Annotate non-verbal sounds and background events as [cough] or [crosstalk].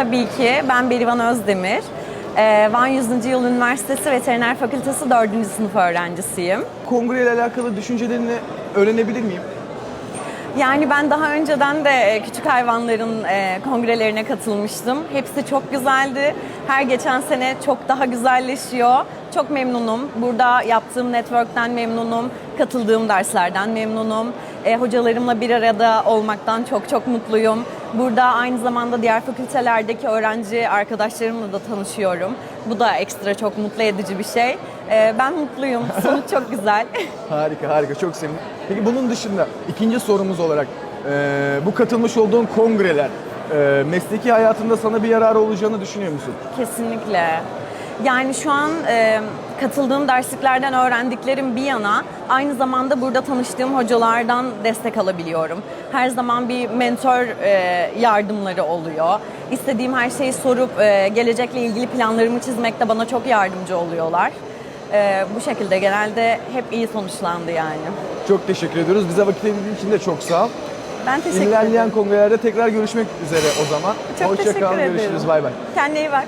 tabii ki. Ben Berivan Özdemir. Ee, Van 100. Yıl Üniversitesi Veteriner Fakültesi 4. sınıf öğrencisiyim. Kongre ile alakalı düşüncelerini öğrenebilir miyim? Yani ben daha önceden de e, küçük hayvanların e, kongrelerine katılmıştım. Hepsi çok güzeldi. Her geçen sene çok daha güzelleşiyor. Çok memnunum. Burada yaptığım network'ten memnunum. Katıldığım derslerden memnunum. E, hocalarımla bir arada olmaktan çok çok mutluyum. Burada aynı zamanda diğer fakültelerdeki öğrenci arkadaşlarımla da tanışıyorum. Bu da ekstra çok mutlu edici bir şey. E, ben mutluyum. [laughs] Sonuç çok güzel. Harika harika çok sevindim. Peki bunun dışında ikinci sorumuz olarak e, bu katılmış olduğun kongreler e, mesleki hayatında sana bir yararı olacağını düşünüyor musun? Kesinlikle. Yani şu an e, katıldığım dersliklerden öğrendiklerim bir yana aynı zamanda burada tanıştığım hocalardan destek alabiliyorum. Her zaman bir mentor e, yardımları oluyor. İstediğim her şeyi sorup e, gelecekle ilgili planlarımı çizmekte bana çok yardımcı oluyorlar. E, bu şekilde genelde hep iyi sonuçlandı yani. Çok teşekkür ediyoruz. Bize vakit ayırdığın için de çok sağ ol. Ben teşekkür İlerleyen ederim. kongrelerde tekrar görüşmek üzere o zaman. Çok Hoşça teşekkür kal, ederim. görüşürüz. Bay bay. Kendine iyi bak.